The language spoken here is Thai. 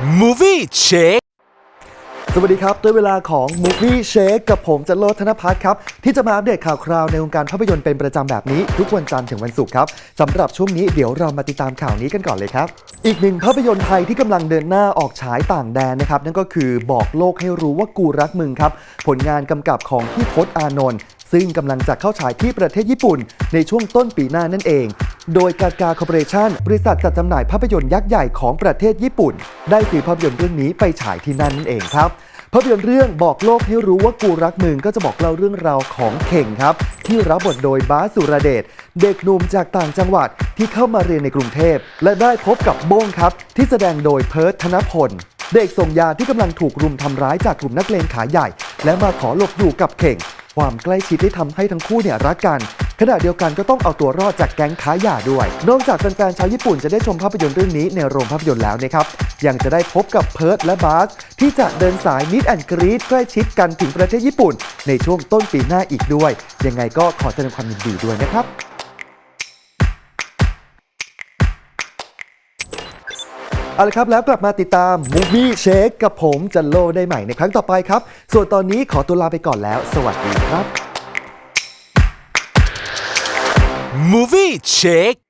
Movie Check สวัสดีครับ ด้วยเวลาของ Movie Shake กับผมจันโลธนพัฒน์ครับ ที่จะมาอัปเดตข่าวคราวในวงการภาพยนตร์เป็นประจำแบบนี้ ทุกวันจันทร์ถึงวันศุกร์ครับสำหรับช่วงนี้เดี๋ยวเรามาติดตามข่าวนี้กันก่อนเลยครับ อีกหนึ่งภาพยนตร์ไทยที่กำลังเดินหน้าออกฉายต่างแดนนะครับนั่นก็คือบอกโลกให้รู้ว่ากูรักมึงครับผลงานกำกับของพี่พศอานนท์ซึ่งกำลังจะเข้าฉายที่ประเทศญี่ปุ่น ในช่วงต้นปีหน้านั่นเอง โดยกากาคอร์ปอเรชั่นบริษัทจัดจำหน่ายภาพยนตร์ยักษ์ใหญ่ของประเทศญี่ปุ่น ได้ซื้อภาพยนตร์เรื่องนี้ไปฉายที่นั่นนั่นเองครับภาพยนตร์เรื่องบอกโลกให้รู้ว่ากูรักมึงก็จะบอกเล่าเรื่องราวของเข่งครับ ที่รับบทโดยบาสสุรเดชเด็กหนุ่มจากต่างจังหวัดที่เข้ามาเรียนในกรุงเทพ และได้พบกับโบ้งครับ ที่แสดงโดยเพิร์ทธนพล เด็กส่งยาที่กำลังถูกรุมทำร้ายจากกลุ่มนักเลงขาใหญ่ และมาขอหลบอยู่กับเข่ง ความใกล้ชิดได้ทำให้ทั้งคู่เนี่ยรักกัน ขณะเดียวกันก็ต้องเอาตัวรอดจากแก๊งค้ายาด้วย นอกจากแฟนๆชาวญี่ปุ่นจะได้ชมภาพยนตร์เรื่องนี้ในโรงภาพยนตร์แล้วนะครับ ยังจะได้พบกับเพิร์ดและบาสที่จะเดินสายมิดแอนกรีดใกล้ชิดกันถึงประเทศญี่ปุ่น ในช่วงต้นปีหน้าอีกด้วย ยังไงก็ขอแสดงความยินดีด้วยนะครับเอาละครับแล้วกลับมาติดตาม Movie Shake กับผมจันโลได้ใหม่ในครั้งต่อไปครับ ส่วนตอนนี้ขอตัวลาไปก่อนแล้ว สวัสดีครับ Movie? Check